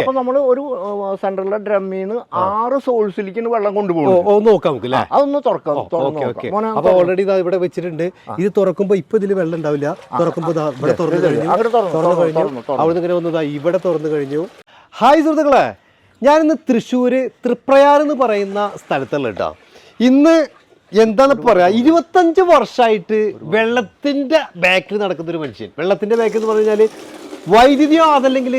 അപ്പൊ നമ്മൾ ഒരു സെൻട്രലിലെ ഡ്രമ്മിൽ നിന്ന് ആറ് സോഴ്സിലേക്ക് വെള്ളം കൊണ്ടുപോകും. നോക്കാം നമുക്ക് അതൊന്ന് തുറക്കാം അപ്പൊ ഓൾറെഡി ഇതാ ഇവിടെ വെച്ചിട്ടുണ്ട്. ഇത് തുറക്കുമ്പോ ഇപ്പൊ ഇതിൽ വെള്ളം ഉണ്ടാവില്ല. തുറക്കുമ്പോ ഇവിടെ തുറന്നു കഴിഞ്ഞു. തുറന്നു, കഴിഞ്ഞു. തുറന്നു. ഇങ്ങനെ വന്നതാ ഇവിടെ തുറന്നു കഴിഞ്ഞു. ഹായ് സുഹൃത്തുക്കളെ. ഞാനിന്ന് തൃശ്ശൂര് തൃപ്രയാർ എന്ന് പറയുന്ന സ്ഥലത്തുള്ള കേട്ടോ. ഇന്ന് എന്താണ് പറയാ. ഇരുപത്തഞ്ച് വർഷമായിട്ട് വെള്ളത്തിന്റെ ബാക്കിൽ നടക്കുന്ന ഒരു മനുഷ്യൻ. വെള്ളത്തിന്റെ ബാക്കിൽ എന്ന് പറഞ്ഞു കഴിഞ്ഞാൽ വൈദ്യുതിയോ അതല്ലെങ്കിൽ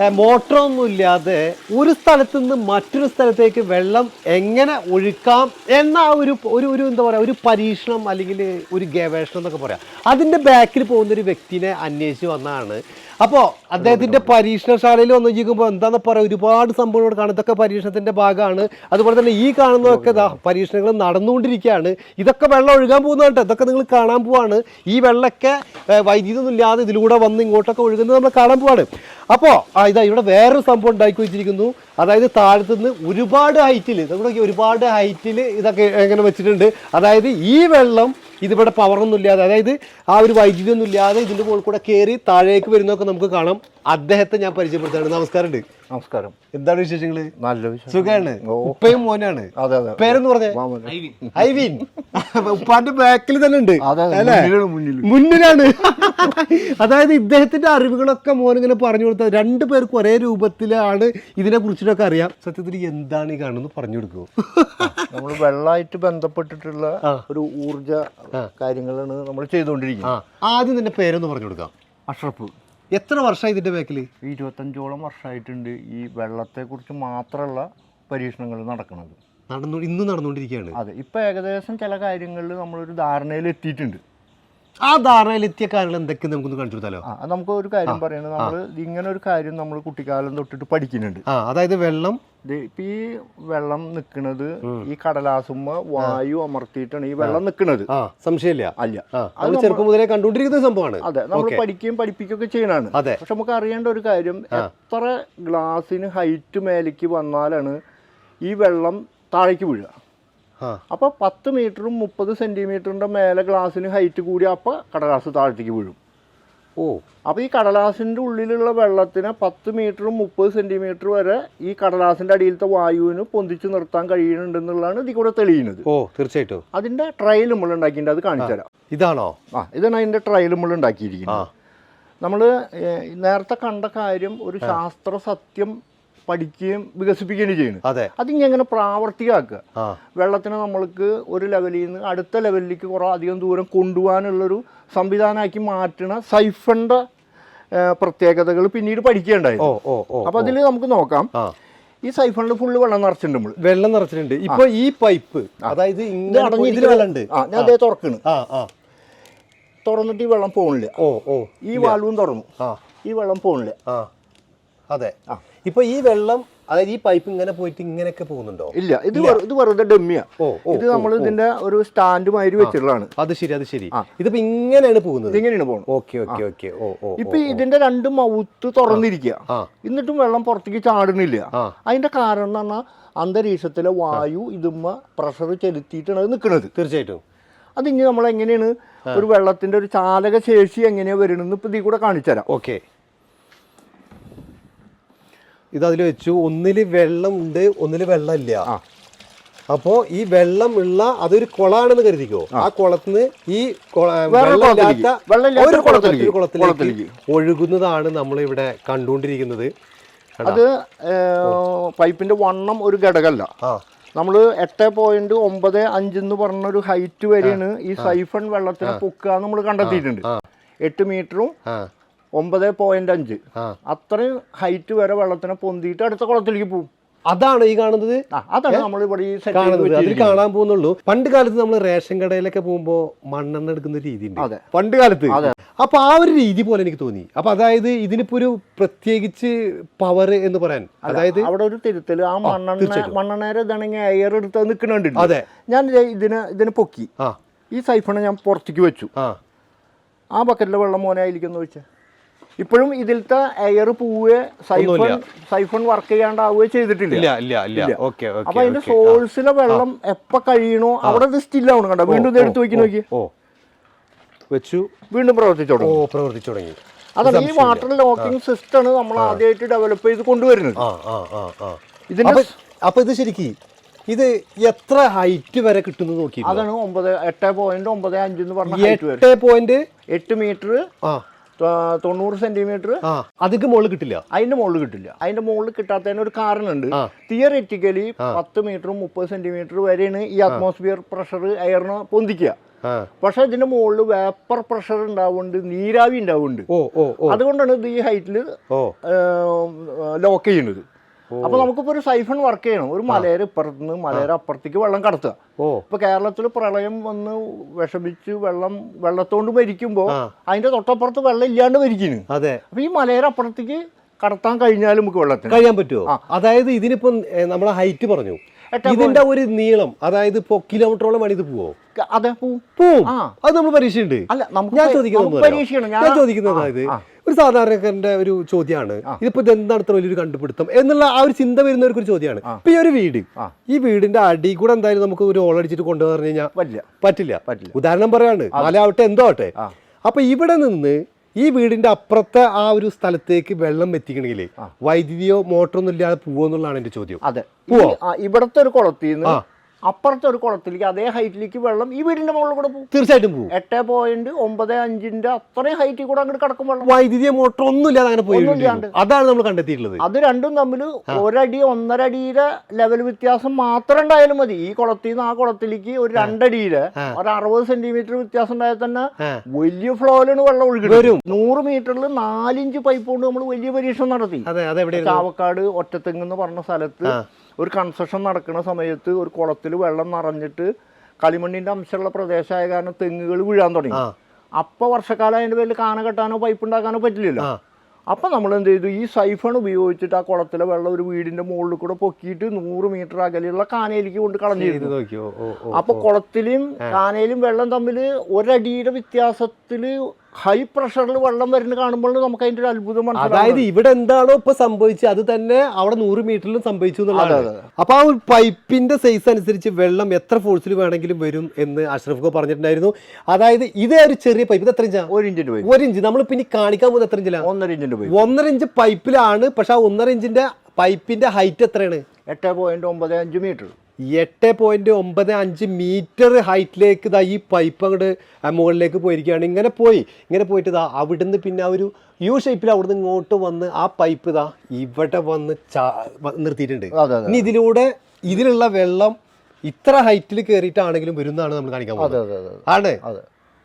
മോട്ടറോ ഒന്നും ഇല്ലാതെ ഒരു സ്ഥലത്തു നിന്ന് മറ്റൊരു സ്ഥലത്തേക്ക് വെള്ളം എങ്ങനെ ഒഴുക്കാം എന്ന ഒരു ഒരു ഒരു എന്താ പറയുക ഒരു പരീക്ഷണം അല്ലെങ്കിൽ ഒരു ഗവേഷണം എന്നൊക്കെ പറയാം. അതിന്റെ ബാക്കിൽ പോകുന്ന ഒരു വ്യക്തിനെ അന്വേഷിച്ച് വന്നതാണ് അപ്പോൾ അദ്ദേഹത്തിന്റെ പരീക്ഷണശാലയിൽ വന്ന് ചോദിക്കുമ്പോൾ എന്താണെന്ന് പറയുക ഒരുപാട് സംഭവങ്ങൾ കാണും ഇതൊക്കെ പരീക്ഷണത്തിന്റെ ഭാഗമാണ്. അതുപോലെ തന്നെ ഈ കാണുന്നതൊക്കെ പരീക്ഷണങ്ങൾ നടന്നുകൊണ്ടിരിക്കുകയാണ്. ഇതൊക്കെ വെള്ളം ഒഴുകാൻ പോകുന്നതാണ് ഇതൊക്കെ നിങ്ങൾ കാണാൻ പോവാണ്. ഈ വെള്ളമൊക്കെ വൈദ്യുതി ഒന്നും ഇല്ലാതെ ഇതിലൂടെ വന്ന് ഇങ്ങോട്ടൊക്കെ ഒഴുകുന്നത് നമ്മൾ കാണാൻ പോവാണ്. അപ്പോൾ ഇതാ ഇവിടെ വേറൊരു സംഭവം ഉണ്ടാക്കി വെച്ചിരിക്കുന്നു. അതായത് താഴത്തുനിന്ന് ഒരുപാട് ഹൈറ്റിൽ നമ്മുടെ ഒരുപാട് ഹൈറ്റിൽ ഇതൊക്കെ എങ്ങനെ വെച്ചിട്ടുണ്ട്. അതായത് ഈ വെള്ളം ഇതിവിടെ പവറൊന്നും ഇല്ലാതെ അതായത് ആ ഒരു വൈദ്യുതി ഒന്നും ഇല്ലാതെ ഇതിന്റെ മുകളിൽ കൂടെ കയറി താഴേക്ക് വരുന്നതൊക്കെ നമുക്ക് കാണാം. അദ്ദേഹത്തെ ഞാൻ പരിചയപ്പെടുത്തുകയാണ്. നമസ്കാരമുണ്ട്. നമസ്കാരം. എന്താണ് വിശേഷങ്ങൾ? നല്ല സുഖമാണ്. ഉപ്പയും മോനാണ്. അതെ അതെ. പേരെന്ന് പറഞ്ഞേ. ഐവിൻ. ഉപ്പാന്റെ ബാക്കിൽ തന്നെ ഉണ്ട്? മുന്നിലാണ്, മുന്നിലാണ്. അതായത് ഇദ്ദേഹത്തിന്റെ അറിവുകളൊക്കെ മോനിങ്ങനെ പറഞ്ഞു കൊടുത്ത രണ്ടു പേർക്കും ഒരേ രൂപത്തിലാണ് ഇതിനെ കുറിച്ചിട്ടൊക്കെ അറിയാം. സത്യത്തിൽ എന്താണ് ഈ കാണുന്നത് പറഞ്ഞു കൊടുക്കുമോ നമ്മൾ വെള്ളമായിട്ട് ബന്ധപ്പെട്ടിട്ടുള്ള ഒരു ഊർജ കാര്യങ്ങളാണ് നമ്മൾ ചെയ്തുകൊണ്ടിരിക്കുന്നത്. ആദ്യം തന്നെ പേരൊന്ന് പറഞ്ഞു കൊടുക്കാം. അഷ്റഫ്. എത്ര വർഷമായി ഇതിന്റെ ബാക്കിൽ ഇരുപത്തഞ്ചോളം വർഷമായിട്ടുണ്ട്. ഈ വെള്ളത്തെക്കുറിച്ച് മാത്രമുള്ള പരീക്ഷണങ്ങൾ നടക്കുന്നത്. നടന്നു ഇന്ന് നടന്നുകൊണ്ടിരിക്കുകയാണ്. അതെ ഇപ്പോൾ ഏകദേശം ചില കാര്യങ്ങളിൽ നമ്മളൊരു ധാരണയിൽ എത്തിയിട്ടുണ്ട് ആ ധാരണയിലെത്തിയ കാര്യങ്ങൾ എന്തൊക്കെ നമുക്കൊന്ന് കാണിച്ചു കൊടുത്താലോ നമുക്ക് ഒരു കാര്യം പറയുന്നത് നമ്മൾ ഇങ്ങനെ ഒരു കാര്യം നമ്മൾ കുട്ടിക്കാലം തൊട്ടിട്ട് പഠിക്കുന്നുണ്ട്. അതായത് വെള്ളം? ഈ വെള്ളം നിൽക്കുന്നത് ഈ കടലാസുമ്മ വായു അമർത്തിയിട്ടാണ് ഈ വെള്ളം നിൽക്കുന്നത് സംശയമില്ല. അല്ല. അത് ചെറുപ്പം മുതലേ കണ്ടുകൊണ്ടിരിക്കുന്ന സംഭവമാണ്. അതെ നമ്മൾ പഠിക്കുകയും പഠിപ്പിക്കുകയൊക്കെ ചെയ്യണാണ് അതെ. പക്ഷെ നമുക്ക് അറിയേണ്ട ഒരു കാര്യം എത്ര ഗ്ലാസിന് ഹൈറ്റ് മേലേക്ക് വന്നാലാണ് ഈ വെള്ളം താഴേക്ക് വീഴുക. അപ്പോൾ പത്ത് മീറ്ററും മുപ്പത് സെന്റിമീറ്ററിന്റെ മേലെ ഗ്ലാസ്സിന് ഹൈറ്റ് കൂടി അപ്പോൾ കടലാസ് താഴത്തേക്ക് വീഴും. ഓ. അപ്പോൾ ഈ കടലാസിന്റെ ഉള്ളിലുള്ള വെള്ളത്തിന് പത്ത് മീറ്ററും മുപ്പത് സെന്റിമീറ്റർ വരെ ഈ കടലാസിന്റെ അടിയിലത്തെ വായുവിന് പൊന്തിച്ചു നിർത്താൻ കഴിയുന്നുണ്ടെന്നുള്ളതാണ് ഇതിൽ കൂടെ തെളിയുന്നത്. ഓ തീർച്ചയായിട്ടും. അതിന്റെ ട്രയൽ നമ്മൾ ഉണ്ടാക്കിയിട്ടുണ്ട്. അത് കാണിച്ചു തരാം. ഇതാണോ? ആ ഇതാണ് അതിന്റെ ട്രയൽ നമ്മൾ ഉണ്ടാക്കിയിരിക്കുന്നത്. നമ്മൾ നേരത്തെ കണ്ട കാര്യം ഒരു ശാസ്ത്ര സത്യം പഠിക്കുകയും വികസിപ്പിക്കുകയും ചെയ്യുന്നത്. അതെ. അതിങ്ങനെ എങ്ങനെ പ്രാവർത്തികമാക്കുക. വെള്ളത്തിന് നമ്മൾക്ക് ഒരു ലെവലിൽ നിന്ന് അടുത്ത ലെവലിലേക്ക് കുറേ അധികം ദൂരം കൊണ്ടുപോകാനുള്ളൊരു സംവിധാനമാക്കി മാറ്റണ സൈഫണിന്റെ പ്രത്യേകതകൾ പിന്നീട് പഠിക്കേണ്ടായി ഓ ഓ ഓ അപ്പോൾ അതിൽ നമുക്ക് നോക്കാം. ഈ സൈഫണിൽ ഫുള്ള് വെള്ളം നിറച്ചിട്ടുണ്ട് നമ്മൾ വെള്ളം നിറച്ചിട്ടുണ്ട്. ഇപ്പൊ ഈ പൈപ്പ് അതായത് ഞാൻ അതേ തുറക്കണ്. തുറന്നിട്ട് ഈ വെള്ളം പോകണില്ല ഓ ഓ. ഈ വാൽവും തുറന്നു. ഈ വെള്ളം പോകണില്ല ആ. അതെ. ഇപ്പൊ ഈ വെള്ളം അതായത് ഈ പൈപ്പ് ഇങ്ങനെ പോയിട്ട് ഇങ്ങനെയൊക്കെ പോകുന്നുണ്ടോ? ഇല്ല ഇത് ഇത് വെറുതെ ഡമ്മിയാ. ഇത് നമ്മൾ ഇതിന്റെ ഒരു സ്റ്റാൻഡ് മാതിരി വെച്ചിട്ടുള്ളതാണ്. അത് ശരി അത് ശരി. ഇതിപ്പോ ഇങ്ങനെയാണ് പോകുന്നത്? ഇങ്ങനെയാണ് പോകുന്നത്. Okay okay okay. ഇപ്പൊ ഇതിന്റെ രണ്ട് മൗത്ത് തുറന്നിരിക്കുക എന്നിട്ടും വെള്ളം പുറത്തേക്ക് ചാടുന്നില്ല. അതിന്റെ കാരണം എന്ന് പറഞ്ഞാൽ അന്തരീക്ഷത്തിലെ വായു ഇതുമ്മ പ്രഷർ ചെലുത്തിയിട്ടാണ് അത് നിൽക്കുന്നത് തീർച്ചയായിട്ടും. അതിങ്ങനെ നമ്മൾ എങ്ങനെയാണ് ഒരു വെള്ളത്തിന്റെ ഒരു ചാലക ശേഷി എങ്ങനെയാ വരുന്നത് ഇപ്പൊ ഇതിൽ കൂടെ കാണിച്ചു തരാം. ഓക്കെ. ഇത് അതിൽ വെച്ചു. ഒന്നിൽ വെള്ളം ഉണ്ട് ഒന്നിൽ വെള്ളമില്ല. അപ്പോ ഈ വെള്ളം ഉള്ള അതൊരു കുളാണെന്ന് കരുതിക്കോ? ആ. കുളത്തിന് ഈ. ഒരു കുളത്തിലേക്ക്. ഒഴുകുന്നതാണ് നമ്മൾ ഇവിടെ കണ്ടുകൊണ്ടിരിക്കുന്നത് അത് പൈപ്പിന്റെ വണ്ണം ഒരു ഘടകമല്ല. നമ്മൾ എട്ട് പോയിന്റ് ഒമ്പത് അഞ്ച് എന്ന് പറഞ്ഞ ഒരു ഹൈറ്റ് വരെയാണ് ഈ സൈഫൺ വെള്ളത്തിന് പൊക്കുക നമ്മൾ കണ്ടെത്തിയിട്ടുണ്ട്. എട്ട് മീറ്ററും ഒമ്പത് പോയിന്റ് അഞ്ച്. അത്രയും ഹൈറ്റ് വരെ വെള്ളത്തിനെ പൊന്തിയിട്ട് അടുത്ത കുളത്തിലേക്ക് പോകും അതാണ് ഈ കാണുന്നത്? അതാണ് നമ്മൾ ഇവിടെ ഈ കാണുന്നത്. അതിൽ കാണാൻ പോകുന്നുള്ളൂ. പണ്ട് കാലത്ത് നമ്മൾ റേഷൻ കടയിലൊക്കെ പോകുമ്പോൾ മണ്ണെണ്ണ എടുക്കുന്ന രീതി ഉണ്ട്. പണ്ട് കാലത്ത്. അപ്പൊ ആ ഒരു രീതി പോലെ എനിക്ക് തോന്നി. അപ്പൊ അതായത് ഇതിനിപ്പോ ഒരു പ്രത്യേകിച്ച് പവർ എന്ന് പറയാൻ. അതായത് അവിടെ ഒരു തിരുത്തൽ ആ മണ്ണെണ്ണ മണ്ണെണ്ണേരെ ഇതാണെങ്കിൽ എയർ എടുത്ത് നിൽക്കുന്നുണ്ട് അതെ. ഞാൻ ഇതിന് ഇതിനെ പൊക്കി. ഈ സൈഫണ് ഞാൻ പുറത്തേക്ക് വെച്ചു. ആ. ബക്കറ്റിലെ വെള്ളം മോനെ അതിലേക്കൊന്ന് വെച്ച ഇപ്പോഴും ഇതിലത്തെ എയർ പോവുകയെ സൈഫൺ സൈഫൺ വർക്ക് ചെയ്യാണ്ടാവുകയോ ചെയ്തിട്ടില്ല. അപ്പൊ അതിന്റെ സോഴ്സിലെ വെള്ളം എപ്പോ കഴിയണോ അവിടെ ഇത് സ്റ്റില്ലാവണം കണ്ടോ? വീണ്ടും ഇത് എടുത്ത് വെക്കി നോക്കി. ഓ. വെച്ചു. വീണ്ടും പ്രവർത്തിച്ചു പ്രവർത്തിച്ചു തുടങ്ങി. അതാണ് ഈ വാട്ടർ ലോക്കിംഗ് സിസ്റ്റം ആണ് നമ്മൾ ആദ്യമായിട്ട് ഡെവലപ്പ് ചെയ്ത് കൊണ്ടുവരുന്നത്. ഇതിന്റെ അപ്പൊ ഇത് ശരിക്ക് ഇത് എത്ര ഹൈറ്റ് വരെ കിട്ടുന്നു നോക്കി അതാണ് ഒമ്പത് എട്ട് പോയിന്റ് ഒമ്പത് അഞ്ച് എന്ന് പറഞ്ഞ എട്ട് പോയിന്റ് എട്ട് മീറ്റർ ആ. തൊണ്ണൂറ് സെന്റിമീറ്റർ അതിന് അതിക്ക് മുകളിൽ കിട്ടില്ല? അതിന്റെ മുകളിൽ കിട്ടില്ല. അതിന്റെ മുകളിൽ കിട്ടാത്തതിന് ഒരു കാരണമുണ്ട്. തിയറിറ്റിക്കലി പത്ത് മീറ്ററും മുപ്പത് സെന്റിമീറ്റർ വരെയാണ് ഈ അറ്റ്മോസ്ഫിയർ പ്രഷർ എയറിന് പൊന്തിക്കുക. പക്ഷെ ഇതിന്റെ മുകളിൽ വേപ്പർ പ്രഷർ ഉണ്ടാവുന്നുണ്ട് നീരാവി ഉണ്ടാവുന്നുണ്ട്. അതുകൊണ്ടാണ് ഇത് ഈ ഹൈറ്റിൽ ലോക്ക് ചെയ്യുന്നത്. അപ്പൊ നമുക്കിപ്പോ ഒരു സൈഫൺ വർക്ക് ചെയ്യണം. ഒരു മലയുടെ ഇപ്പുറത്ത് നിന്ന് മലയുടെ അപ്പുറത്തേക്ക് വെള്ളം കടത്തുക. ഇപ്പൊ കേരളത്തിൽ പ്രളയം വന്ന് വിഷമിച്ച് വെള്ളം വെള്ളത്തോണ്ട് മരിക്കുമ്പോൾ അതിന്റെ തൊട്ടപ്പുറത്ത് വെള്ളം ഇല്ലാണ്ട് മരിക്കുന്നു. അതെ. അപ്പൊ ഈ മലയര അപ്പുറത്തേക്ക് കടത്താൻ കഴിഞ്ഞാലും നമുക്ക് വെള്ളത്തിന്. കഴിയാൻ പറ്റുമോ അതായത് ഇതിനിപ്പം നമ്മൾ നമ്മളെ ഹൈറ്റ് പറഞ്ഞു. ഇതിന്റെ ഒരു നീളം അതായത് ഇപ്പോ കിലോമീറ്ററോളം മണി ഇത് പോവോ? അതെ പോവും. അത് നമ്മൾ പരീക്ഷയുണ്ട്. അല്ല ഞാൻ ചോദിക്കുന്നത് ഞാൻ ചോദിക്കുന്നത് അതായത് ഒരു സാധാരണക്കാരന്റെ ഒരു ചോദ്യമാണ്. ഇതിപ്പോ ഇത് എന്താണ് ഇത്ര വലിയൊരു കണ്ടുപിടുത്തം? എന്നുള്ള ആ ഒരു ചിന്ത വരുന്നവർക്ക് ഒരു ചോദ്യമാണ്. ഇപ്പൊ ഈ ഒരു വീട്. ഈ വീടിന്റെ അടി കൂടെ എന്തായാലും നമുക്ക് ഒരു ഓളടിച്ചിട്ട് കൊണ്ടുവന്നു കഴിഞ്ഞാൽ പറ്റില്ല. പറ്റില്ല. പറ്റില്ല. ഉദാഹരണം പറയാണ്. മലയാവട്ടെ എന്തോ ആവട്ടെ. അപ്പൊ ഇവിടെ നിന്ന് ഈ വീടിന്റെ അപ്പുറത്തെ ആ ഒരു സ്ഥലത്തേക്ക് വെള്ളം എത്തിക്കണമെങ്കിൽ വൈദ്യുതിയോ മോട്ടറോ ഒന്നും ഇല്ലാതെ പോവോ എന്നുള്ളതാണ് എന്റെ ചോദ്യം. അതെ. പോവോ? ഇവിടത്തെ ഒരു കുളത്തിൽ നിന്ന്. അപ്പുറത്തെ ഒരു കുളത്തിലേക്ക് അതേ ഹൈറ്റിലേക്ക് വെള്ളം ഈ വീടിന്റെ മുകളിൽ കൂടെ പോകും. തീർച്ചയായിട്ടും പോകും. എട്ട് പോയിന്റ് ഒമ്പത് അഞ്ചിന്റെ അത്രയും ഹൈറ്റിൽ കൂടെ അങ്ങോട്ട് കടക്കും വെള്ളം. വൈദ്യുതി മോട്ടർ ഒന്നും ഇല്ലാതെ അങ്ങനെ പോയി അതാണ് നമ്മൾ കണ്ടെത്തിയിട്ടുള്ളത്. അത് രണ്ടും തമ്മിൽ ഒരടി ഒന്നര അടിയുടെ ലെവൽ വ്യത്യാസം മാത്രം ഉണ്ടായാലും മതി. ഈ കുളത്തിൽ നിന്ന് ആ കുളത്തിലേക്ക് ഒരു രണ്ടടിയിൽ ഒരു അറുപത് സെന്റിമീറ്റർ വ്യത്യാസം ഉണ്ടായാൽ തന്നെ വലിയ ഫ്ലോയിലാണ് വെള്ളം ഒഴുകുന്നത്. വരും. നൂറ് മീറ്ററിൽ നാലിഞ്ച് പൈപ്പ് കൊണ്ട് നമ്മൾ വലിയ പരീക്ഷണം നടത്തി. ചാവക്കാട് ഒറ്റത്തെങ്ങ് എന്ന് പറഞ്ഞ സ്ഥലത്ത് ഒരു കൺസ്ട്രക്ഷൻ നടക്കുന്ന സമയത്ത് ഒരു കുളത്തിൽ വെള്ളം നിറഞ്ഞിട്ട് കളിമണ്ണിന്റെ അംശമുള്ള പ്രദേശമായ കാരണം തെങ്ങുകൾ വീഴാൻ തുടങ്ങി. അപ്പോൾ അപ്പൊ വർഷക്കാലം അതിന്റെ പേരിൽ കാന കെട്ടാനോ പൈപ്പ് ഉണ്ടാക്കാനോ പറ്റില്ലല്ലോ. അപ്പം നമ്മൾ എന്ത് ചെയ്തു? ഈ സൈഫൺ ഉപയോഗിച്ചിട്ട് ആ കുളത്തിലെ വെള്ളം ഒരു വീടിന്റെ മുകളിൽ കൂടെ പൊക്കിയിട്ട് നൂറ് മീറ്റർ അകലെയുള്ള കാനയിലേക്ക് കൊണ്ട് കളഞ്ഞിരുന്നു. അപ്പൊ കുളത്തിലും കാനയിലും വെള്ളം തമ്മിൽ ഒരടിയുടെ വ്യത്യാസത്തിൽ ഹൈ പ്രഷറിൽ വെള്ളം വരുന്ന കാണുമ്പോൾ നമുക്ക് അതിന്റെ ഒരു അത്ഭുതം അതായത് ഇവിടെ എന്താണോ ഇപ്പൊ സംഭവിച്ചത് അത് തന്നെ അവിടെ നൂറ് മീറ്ററിലും സംഭവിച്ചു എന്നുള്ളതാണ്. അപ്പൊ ആ ഒരു പൈപ്പിന്റെ സൈസ് അനുസരിച്ച് വെള്ളം എത്ര ഫോഴ്സിൽ വേണമെങ്കിലും വരും എന്ന് അഷ്റഫ് പറഞ്ഞിട്ടുണ്ടായിരുന്നു. അതായത് ഇതേ ഒരു ചെറിയ പൈപ്പ് ഇത് എത്ര ഇഞ്ചാ ഒരു ഇഞ്ചിന്റെ പൈപ്പ് ഒരു ഇഞ്ച്. നമ്മൾ പിന്നെ കാണിക്കാൻ പോകുന്നത് എത്ര ഇഞ്ചിലാണ് ഒന്നര ഇഞ്ചിന്റെ പൈപ്പ് ഒന്നര ഇഞ്ച് പൈപ്പിലാണ് പക്ഷെ ആ ഒന്നര ഇഞ്ചിന്റെ പൈപ്പിന്റെ ഹൈറ്റ് എത്രയാണ്? എട്ട് പോയിന്റ് ഒമ്പത് അഞ്ച് മീറ്റർ എട്ട് പോയിന്റ് ഒമ്പത് അഞ്ച് മീറ്റർ ഹൈറ്റിലേക്ക് ഇതാ ഈ പൈപ്പ് അങ്ങോട്ട് മുകളിലേക്ക് പോയിരിക്കുകയാണ്. ഇങ്ങനെ പോയി ഇങ്ങനെ പോയിട്ട് ഇതാ അവിടുന്ന് പിന്നെ ആ ഒരു യു ഷേപ്പിൽ അവിടുന്ന് ഇങ്ങോട്ട് വന്ന് ആ പൈപ്പ് ഇതാ ഇവിടെ വന്ന് ചാ നിർത്തിയിട്ടുണ്ട്. ഇനി ഇതിലൂടെ ഇതിലുള്ള വെള്ളം ഇത്ര ഹൈറ്റിൽ കയറിയിട്ടാണെങ്കിലും വരുന്നതാണ് നമ്മൾ കാണിക്കാൻ പോകുന്നത്. ആണ്?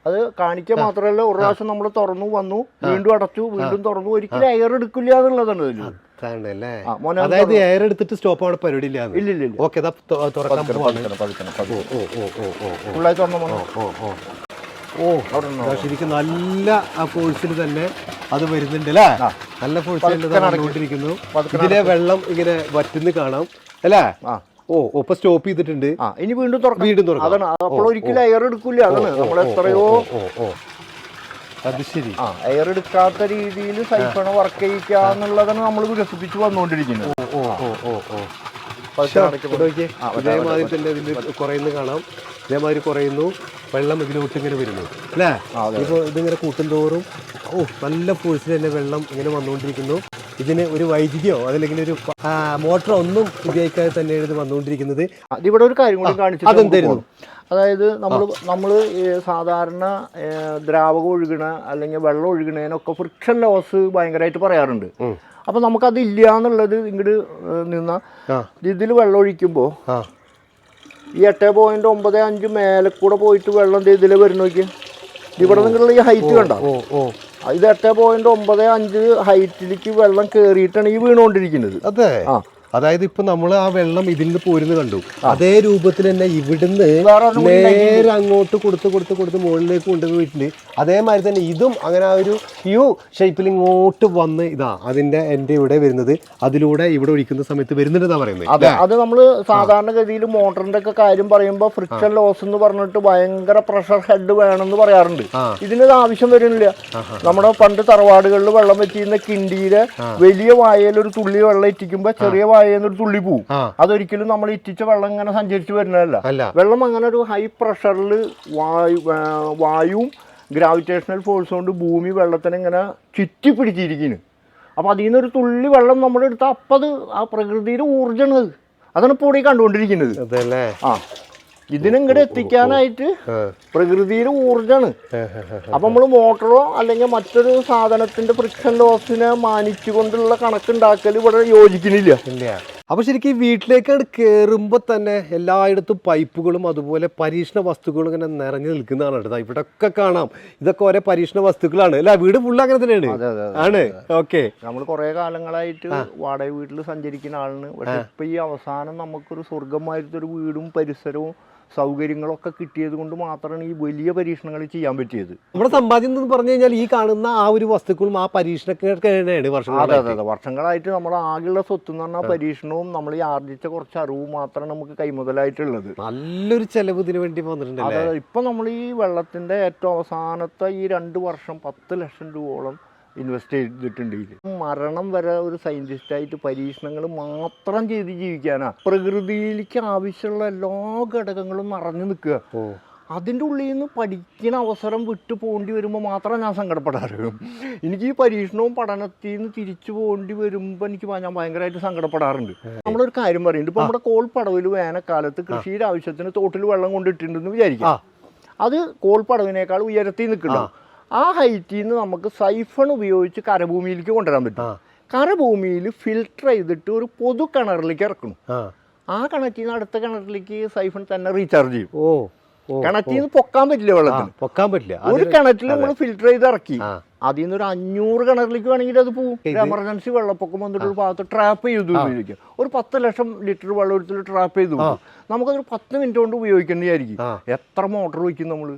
അതെ കാണിക്കുക മാത്രമല്ല ഒരു പ്രാവശ്യം നമ്മൾ തുറന്നു വന്നു വീണ്ടും അടച്ചു വീണ്ടും തുറന്നു. ഒരിക്കലും എയർ എടുക്കില്ല എന്നുള്ളതാണ് ഇതിൽ അതായത് എയർ എടുത്തിട്ട് സ്റ്റോപ്പ് അവിടെ പരിപാടി ഇല്ല ഇല്ല ഇല്ല ഇല്ല ഓക്കെ. ഓ ശരിക്കും നല്ല ആ ഫോഴ്സിൽ തന്നെ അത് വരുന്നുണ്ട് അല്ലേ നല്ല ഫോഴ്സിൽ നടന്നുകൊണ്ടിരിക്കുന്നു ഇതിലെ വെള്ളം ഇങ്ങനെ വറ്റുന്നു കാണാം. അല്ലേ? ഓ ഇപ്പൊ സ്റ്റോപ്പ് ചെയ്തിട്ടുണ്ട്. ആ ഇനി വീണ്ടും തുറക്കും വീണ്ടും തുറക്കും അതാണ് അപ്പോൾ ഒരിക്കലും എയർ എടുക്കില്ല അതാണ് നമ്മൾ എത്രയോ അത് ശരി. ആ എയർ എടുക്കാത്ത രീതിയിൽ സൈഫണ വർക്ക് ചെയ്യിക്കുക എന്നുള്ളതാണ് നമ്മൾ വികസിപ്പിച്ച് വന്നുകൊണ്ടിരിക്കുന്നത്. ഓ ഓ ഓ ഓ ഓ. ഇതേമാതിരി ഇതിൽ കുറയുന്നു കാണാം. ഇതേമാതിരി കുറയുന്നു. വെള്ളം ഇതിലോട്ട് ഇങ്ങനെ വരുന്നു. അല്ലേ. ഇപ്പോൾ ഇതിങ്ങനെ കൂട്ടുന്തോറും ഓ നല്ല ഫോഴ്സിൽ തന്നെ വെള്ളം ഇങ്ങനെ വന്നുകൊണ്ടിരിക്കുന്നു. ഇതിന് ഒരു വൈദ്യുതിയോ അതല്ലെങ്കിൽ ഒരു മോട്ടറോ ഒന്നും ഉപയോഗിക്കാതെ തന്നെയാണ് ഇത് വന്നുകൊണ്ടിരിക്കുന്നത്. അതിവിടെ ഒരു കാര്യം കൂടി കാണിച്ചു? അതായത് നമ്മൾ നമ്മൾ സാധാരണ ദ്രാവകം ഒഴുകണ അല്ലെങ്കിൽ വെള്ളം ഒഴുകണേനൊക്കെ ഫ്രിക്ഷൻ ലോസ് ഭയങ്കരമായിട്ട് പറയാറുണ്ട്. ഉം. അപ്പൊ നമുക്കത് ഇല്ല എന്നുള്ളത് ഇങ്ങോട്ട് നിന്ന. ഇതിൽ വെള്ളം ഒഴിക്കുമ്പോൾ ഈ എട്ട് പോയിന്റ് ഒമ്പത് അഞ്ച് മേലെ കൂടെ പോയിട്ട് വെള്ളം ഇതിൽ വരുന്ന നോക്കി ഇവിടെ നിങ്ങളുടെ ഈ ഹൈറ്റ് കണ്ട? ഇത് എട്ട് പോയിന്റ് ഒമ്പത് അഞ്ച് ഹൈറ്റിലേക്ക് വെള്ളം കേറിയിട്ടാണ് ഈ വീണുകൊണ്ടിരിക്കുന്നത്. അതെ. ആ. അതായത് ഇപ്പൊ നമ്മൾ ആ വെള്ളം ഇതിൽ നിന്ന് പോരുന്നത് കണ്ടു. അതേ രൂപത്തിൽ തന്നെ ഇവിടുന്ന് നേരെ അങ്ങോട്ട് കൊടുത്ത് കൊടുത്ത് കൊടുത്ത് മുകളിലേക്ക് കൊണ്ടുപോയിട്ടുണ്ട് അതേമാതിരി തന്നെ ഇതും അങ്ങനെ ആ ഒരു യു ഷേപ്പിൽ ഇങ്ങോട്ട് വന്ന് ഇതാ അതിന്റെ എന്റെ ഇവിടെ വരുന്നത്. അതിലൂടെ ഇവിടെ ഒഴിക്കുന്ന സമയത്ത് വരുന്നുണ്ടെന്നാ പറയുന്നത്. അതെ നമ്മൾ സാധാരണഗതിയിൽ മോട്ടറിന്റെ ഒക്കെ കാര്യം പറയുമ്പോൾ ഫ്രിക്ഷൻ ലോസ് എന്ന് പറഞ്ഞിട്ട് ഭയങ്കര പ്രഷർ ഹെഡ് വേണമെന്ന് പറയാറുണ്ട്. ഇതിനൊരു ആവശ്യം വരുന്നില്ല. നമ്മുടെ പണ്ട് തറവാടുകളിൽ വെള്ളം വെച്ചിരുന്ന കിണ്ടിയിലെ വലിയ വായയിൽ ഒരു തുള്ളി വെള്ളം ഇറ്റിക്കുമ്പോൾ ചെറിയ വായയിൽ എന്നൊരു തുള്ളി പോവും അതൊരിക്കലും നമ്മൾ ഇറ്റിച്ച വെള്ളം ഇങ്ങനെ സഞ്ചരിച്ച് വരുന്നതല്ല. വെള്ളം അങ്ങനെ ഒരു ഹൈ പ്രഷറിൽ വായു വായുവും ഗ്രാവിറ്റേഷണൽ ഫോഴ്സ് കൊണ്ട് ഭൂമി വെള്ളത്തിനെ ഇങ്ങനെ ചുറ്റി പിടിച്ചിരിക്കുന്നു. അപ്പോൾ അതിൽ നിന്നൊരു തുള്ളി വെള്ളം നമ്മളെടുത്താൽ അപ്പത് അപ്പം അത് ആ പ്രകൃതിയുടെ ഊർജമാണ് അത്. അതാണ് ഇപ്പോൾ ഇവിടെ കണ്ടുകൊണ്ടിരിക്കുന്നത്. അതല്ലേ? ആ. ഇതിനിങ്ങോട്ട് എത്തിക്കാനായിട്ട് പ്രകൃതിയിലെ ഊർജമാണ്. അപ്പം നമ്മൾ മോട്ടറോ അല്ലെങ്കിൽ മറ്റൊരു സാധനത്തിന്റെ ഫ്രിക്ഷൻ ലോസിനെ മാനിച്ചുകൊണ്ടുള്ള കണക്കുണ്ടാക്കൽ ഇവിടെ യോജിക്കുന്നില്ല. ഇല്ല. അപ്പൊ ശരിക്കും വീട്ടിലേക്ക് കയറുമ്പോൾ തന്നെ എല്ലായിടത്തും പൈപ്പുകളും അതുപോലെ പരീക്ഷണ വസ്തുക്കളും ഇങ്ങനെ നിറഞ്ഞു നിൽക്കുന്നതാണ് കേട്ടോ. ഇവിടെ ഒക്കെ കാണാം. ഇതൊക്കെ ഓരോ പരീക്ഷണ വസ്തുക്കളാണ്. അല്ല? വീട് ഫുള്ള് അങ്ങനെ തന്നെയാണ്. അതെ അതെ അതെ ആണ്. ഓക്കെ നമ്മൾ കുറേ കാലങ്ങളായിട്ട് വാടക വീട്ടിൽ സഞ്ചരിക്കുന്ന ആളാണ്. പക്ഷെ ഇപ്പൊ ഈ അവസാനം നമുക്കൊരു സ്വർഗമായിട്ട് ഒരു വീടും പരിസരവും സൗകര്യങ്ങളൊക്കെ കിട്ടിയത് കൊണ്ട് മാത്രമാണ് ഈ വലിയ പരീക്ഷണങ്ങൾ ചെയ്യാൻ പറ്റിയത്. നമ്മുടെ സമ്പാദ്യം എന്ന് പറഞ്ഞു കഴിഞ്ഞാൽ ഈ കാണുന്ന ആ ഒരു വസ്തുക്കളും ആ പരീക്ഷണക്കാണ് അതെ വർഷങ്ങളായിട്ട്. അതെ അതെ വർഷങ്ങളായിട്ട് നമ്മുടെ ആകെയുള്ള സ്വത്ത് എന്ന് പറഞ്ഞാൽ പരീക്ഷണവും നമ്മൾ ഈ ആർജിച്ച കുറച്ച് അറിവും മാത്രമാണ് നമുക്ക് കൈമുതലായിട്ടുള്ളത്. നല്ലൊരു ചെലവ് ഇതിനു വേണ്ടി വന്നിട്ടുണ്ട് അതെ ഇപ്പൊ നമ്മൾ ഈ വെള്ളത്തിന്റെ ഏറ്റവും അവസാനത്തെ ഈ രണ്ട് വർഷം പത്ത് ലക്ഷം രൂപയോളം ഇൻവെസ്റ്റ് ചെയ്തിട്ടുണ്ട് ഇതിൽ മരണം വരെ ഒരു സയന്റിസ്റ്റായിട്ട് പരീക്ഷണങ്ങൾ മാത്രം ചെയ്ത് ജീവിക്കാനാ. പ്രകൃതിയിലേക്ക് ആവശ്യമുള്ള എല്ലാ ഘടകങ്ങളും നിറഞ്ഞു നിൽക്കുക. അതിന്റെ ഉള്ളിൽ നിന്ന് പഠിക്കുന്ന അവസരം വിട്ടു പോകേണ്ടി വരുമ്പോൾ മാത്രം ഞാൻ സങ്കടപ്പെടാറ്. എനിക്ക് ഈ പരീക്ഷണവും പഠനത്തിൽ നിന്ന് തിരിച്ചു പോകേണ്ടി വരുമ്പോൾ എനിക്ക് ഞാൻ ഭയങ്കരമായിട്ട് സങ്കടപ്പെടാറുണ്ട്. നമ്മളൊരു കാര്യം പറയുന്നുണ്ട്. ഇപ്പം നമ്മുടെ കോൾ പടവിൽ വേനൽക്കാലത്ത് കൃഷിയുടെ ആവശ്യത്തിന് തോട്ടിൽ വെള്ളം കൊണ്ടിട്ടുണ്ടെന്ന് വിചാരിക്കാം. അത് കോൾ പടവിനേക്കാൾ ഉയരത്തിൽ നിൽക്കണം ആ ഹൈറ്റിൽ നിന്ന് നമുക്ക് സൈഫൺ ഉപയോഗിച്ച് കരഭൂമിയിലേക്ക് കൊണ്ടുവരാൻ പറ്റും. കരഭൂമിയിൽ ഫിൽട്ടർ ചെയ്തിട്ട് ഒരു പൊതു കിണറിലേക്ക് ഇറക്കണം ആ. കിണറ്റിൽ നിന്ന് അടുത്ത കിണറ്റിലേക്ക് സൈഫൺ തന്നെ റീചാർജ് ചെയ്യും. ഓ കിണറ്റിൽ നിന്ന് പൊക്കാൻ പറ്റില്ല വെള്ളത്തിന്. പൊക്കാൻ പറ്റില്ല. ഒരു കിണറ്റിൽ നമ്മൾ ഫിൽട്ടർ ചെയ്ത് ഇറക്കി. അതിൽ നിന്ന് ഒരു അഞ്ഞൂറ് കിണറിലേക്ക് വേണമെങ്കിൽ അത് പോകും എമർജൻസി വെള്ളപ്പൊക്കം വന്നിട്ട് ഒരു ഭാഗത്ത് ട്രാപ്പ് ചെയ്തു ഒരു പത്ത് ലക്ഷം ലിറ്റർ വെള്ളം എടുത്തിട്ട് ട്രാപ്പ് ചെയ്തു നമുക്കതൊരു പത്ത് മിനിറ്റ് കൊണ്ട് ഉപയോഗിക്കേണ്ടതായിരിക്കും. എത്ര മോട്ടോർ വയ്ക്കും നമ്മൾ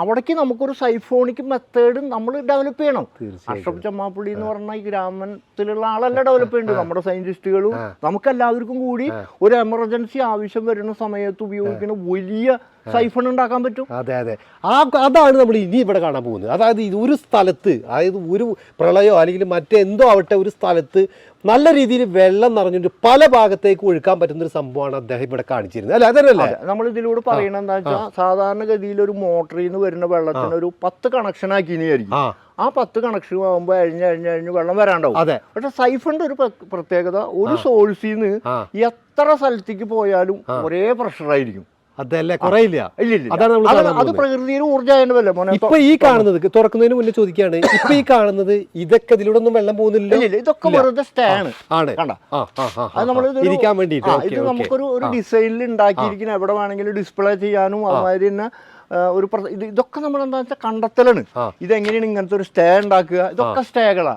അവിടേക്ക് നമുക്കൊരു സൈഫോണിക് മെത്തേഡ് നമ്മൾ ഡെവലപ്പ് ചെയ്യണം. അഷ്റഫ് ചമ്മാപ്പുള്ളി എന്ന് പറഞ്ഞ ഈ ഗ്രാമത്തിലുള്ള ആളല്ല ഡെവലപ്പ് ചെയ്യുന്നത് നമ്മുടെ സയന്റിസ്റ്റുകളും നമുക്കെല്ലാവർക്കും കൂടി ഒരു എമർജൻസി ആവശ്യം വരുന്ന സമയത്ത് ഉപയോഗിക്കുന്ന വലിയ സൈഫൺ ഉണ്ടാക്കാൻ പറ്റും? അതെ അതെ. ആ അതാണ് നമ്മൾ ഇനി ഇവിടെ കാണാൻ പോകുന്നത്. അതായത് ഇത് ഒരു സ്ഥലത്ത് അതായത് ഒരു പ്രളയോ അല്ലെങ്കിൽ മറ്റെന്തോ ആവട്ടെ ഒരു സ്ഥലത്ത് നല്ല രീതിയിൽ വെള്ളം നിറഞ്ഞിട്ട് പല ഭാഗത്തേക്ക് ഒഴുക്കാൻ പറ്റുന്ന ഒരു സംഭവമാണ് അദ്ദേഹം ഇവിടെ കാണിച്ചിരുന്നത്. അല്ലെ? അതല്ലേ? നമ്മൾ ഇതിലൂടെ പറയണത് എന്താ വെച്ചാൽ സാധാരണഗതിയിൽ ഒരു മോട്ടറിൽ നിന്ന് വരുന്ന വെള്ളത്തിന് ഒരു പത്ത് കണക്ഷൻ ആക്കിയായിരിക്കും ആ. ആ പത്ത് കണക്ഷൻ ആകുമ്പോൾ അഴിഞ്ഞ് അഴിഞ്ഞ് അഴിഞ്ഞ് വെള്ളം വരാണ്ടാവും. അതെ. പക്ഷെ സൈഫിന്റെ ഒരു പ്രത്യേകത ഒരു സോഴ്സിൽ നിന്ന് എത്ര സ്ഥലത്തേക്ക് പോയാലും ഒരേ പ്രഷറായിരിക്കും അതല്ലേ? കുറയില്ല അതാണ് നമ്മൾ അത് പ്രകൃതിയുടെ ഊർജമായതല്ലേ മോനെ? ഇപ്പൊ ഈ കാണുന്നത് തുറക്കുന്നതിന് മുന്നേ ചോദിക്കുകയാണ്. ഇപ്പൊ ഈ കാണുന്നത് ഇതൊക്കെ ഇതിലൂടെ ഒന്നും വെള്ളം പോകുന്നില്ല ഇതൊക്കെ വെറുതെ സ്റ്റാണ് ആണ്. അത് നമ്മൾ. ഇരിക്കാൻ വേണ്ടിയിട്ട്. ഇത് നമുക്കൊരു ഒരു ഡിസൈനിൽ ഉണ്ടാക്കിയിരിക്കുന്ന എവിടെ വേണമെങ്കിലും ഡിസ്പ്ലേ ചെയ്യാനും അതുമാതിരി തന്നെ ഒരു ഇത് ഇതൊക്കെ നമ്മൾ എന്താ വെച്ചാൽ കണ്ടെത്തലാണ്. ഇത് ഇതെങ്ങനെയാണ് ഇങ്ങനത്തെ ഒരു സ്റ്റേ ഉണ്ടാക്കുക? ഇതൊക്കെ സ്റ്റേകളാ.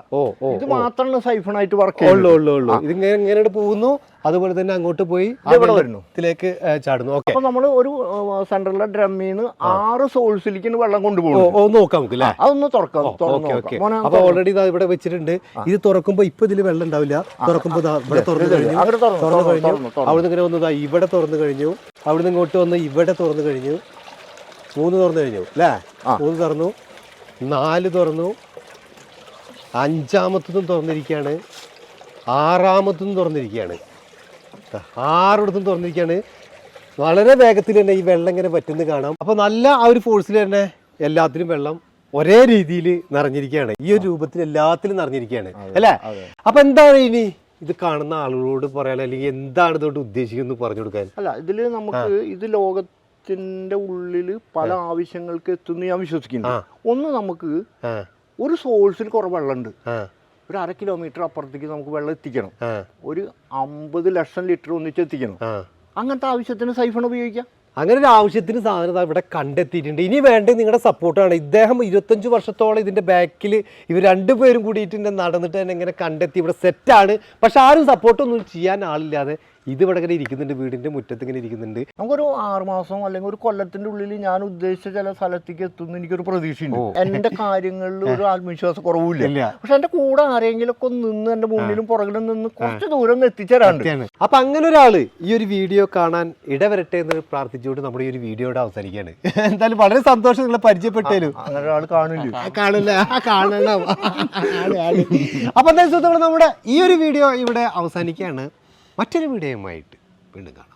ഇത് മാത്രമാണ് സൈഫണായിട്ട് വർക്ക് ചെയ്യുന്നത്. ഇത് ഇങ്ങനെ പോകുന്നു. അതുപോലെ തന്നെ അങ്ങോട്ട് പോയി ഇതിലേക്ക് ചാടുന്നു. അപ്പൊ നമ്മൾ ഒരു സെൻട്രലിലെ ഡ്രമ്മിൽ നിന്ന് ആറ് സോഴ്സിലേക്ക് വെള്ളം കൊണ്ടുപോകും. നോക്കാം നമുക്ക് അല്ലേ അതൊന്ന് തുറക്കാം അപ്പൊ ഓൾറെഡി ഇതാ ഇവിടെ വെച്ചിട്ടുണ്ട്. ഇത് തുറക്കുമ്പോ ഇപ്പൊ ഇതിൽ വെള്ളം ഉണ്ടാവില്ല. തുറക്കുമ്പോ ഇവിടെ തുറന്നു കഴിഞ്ഞു. തുറന്നു കഴിഞ്ഞു. അവിടുന്ന് ഇങ്ങനെ വന്നതാ ഇവിടെ തുറന്നു കഴിഞ്ഞു. അവിടുന്ന് ഇങ്ങോട്ട് വന്ന് ഇവിടെ തുറന്നു കഴിഞ്ഞു. മൂന്ന് തുറന്നു കഴിഞ്ഞു അല്ലേ. മൂന്ന് തുറന്നു നാല് തുറന്നു അഞ്ചാമത്തതും തുറന്നിരിക്കുകയാണ് ആറാമത്തതും തുറന്നിരിക്കുകയാണ്. ആറിടത്തും തുറന്നിരിക്കുകയാണ്. വളരെ വേഗത്തിൽ തന്നെ ഈ വെള്ളം ഇങ്ങനെ പറ്റുന്ന കാണാം. അപ്പോൾ നല്ല ആ ഒരു ഫോഴ്സിൽ തന്നെ എല്ലാത്തിനും വെള്ളം ഒരേ രീതിയിൽ നിറഞ്ഞിരിക്കുകയാണ്. ഈ ഒരു രൂപത്തിൽ എല്ലാത്തിലും നിറഞ്ഞിരിക്കുകയാണ് അല്ലേ. അപ്പൊ എന്താണ് ഇനി ഇത് കാണുന്ന ആളുകളോട് പറയാൻ അല്ലെങ്കിൽ എന്താണ് ഇതുകൊണ്ട് ഉദ്ദേശിക്കുന്നത് പറഞ്ഞു കൊടുക്കാൻ? അല്ല ഇതിൽ നമുക്ക് ഇത് ലോകത്തിന്റെ ഉള്ളിൽ പല ആവശ്യങ്ങൾക്ക് എത്തുന്നു ഞാൻ വിശ്വസിക്കുന്നു. ഒന്ന് നമുക്ക് ഒരു സോഴ്സിൽ കുറേ വെള്ളമുണ്ട്. ഒരു അര കിലോമീറ്റർ അപ്പുറത്തേക്ക് നമുക്ക് വെള്ളം എത്തിക്കണം. ഒരു അമ്പത് ലക്ഷം ലിറ്റർ ഒന്നിച്ച് എത്തിക്കണം. അങ്ങനത്തെ ആവശ്യത്തിന് സൈഫൺ ഉപയോഗിക്കാം? അങ്ങനെ ഒരു ആവശ്യത്തിന് സാധനം ഇവിടെ കണ്ടെത്തിയിട്ടുണ്ട്. ഇനി വേണ്ടത് നിങ്ങളുടെ സപ്പോർട്ടാണ് ഇദ്ദേഹം ഇരുപത്തഞ്ച് വർഷത്തോളം ഇതിന്റെ ബാക്കിൽ ഇവർ രണ്ടുപേരും കൂടിയിട്ട് നടന്നിട്ട് തന്നെ ഇങ്ങനെ കണ്ടെത്തി. ഇവിടെ സെറ്റാണ് പക്ഷെ ആരും സപ്പോർട്ടൊന്നും ചെയ്യാൻ ആളില്ലാതെ ഇത് ഇവിടെ ഇങ്ങനെ ഇരിക്കുന്നുണ്ട് വീടിന്റെ മുറ്റത്ത് ഇങ്ങനെ ഇരിക്കുന്നുണ്ട്. നമുക്കൊരു ആറുമാസം അല്ലെങ്കിൽ ഒരു കൊല്ലത്തിന്റെ ഉള്ളിൽ ഞാൻ ഉദ്ദേശിച്ച ചില സ്ഥലത്തേക്ക് എത്തുന്ന എനിക്കൊരു പ്രതീക്ഷയുണ്ട്. എന്റെ കാര്യങ്ങളിൽ ഒരു ആത്മവിശ്വാസ കുറവില്ല. പക്ഷെ എന്റെ കൂടെ ആരെങ്കിലും ഒക്കെ നിന്ന് എന്റെ മുന്നിലും പുറകിലും നിന്ന് കുറച്ച് ദൂരം ഒന്ന് എത്തിച്ചേരാണ്ട് അപ്പൊ അങ്ങനെ ഒരാൾ ഈ ഒരു വീഡിയോ കാണാൻ ഇടവരട്ടെ എന്ന് പ്രാർത്ഥിച്ചുകൊണ്ട് നമ്മുടെ ഈ ഒരു വീഡിയോയുടെ അവസാനിക്കുകയാണ്. എന്തായാലും വളരെ സന്തോഷം നിങ്ങളെ പരിചയപ്പെട്ടേലും അങ്ങനെ ഒരാൾ കാണില്ല. കാണില്ല കാണണം. അപ്പൊ എന്തായാലും നമ്മുടെ ഈ ഒരു വീഡിയോ ഇവിടെ അവസാനിക്കുകയാണ്. മറ്റൊരു വീഡിയോയുമായിട്ട് വീണ്ടും കാണാം.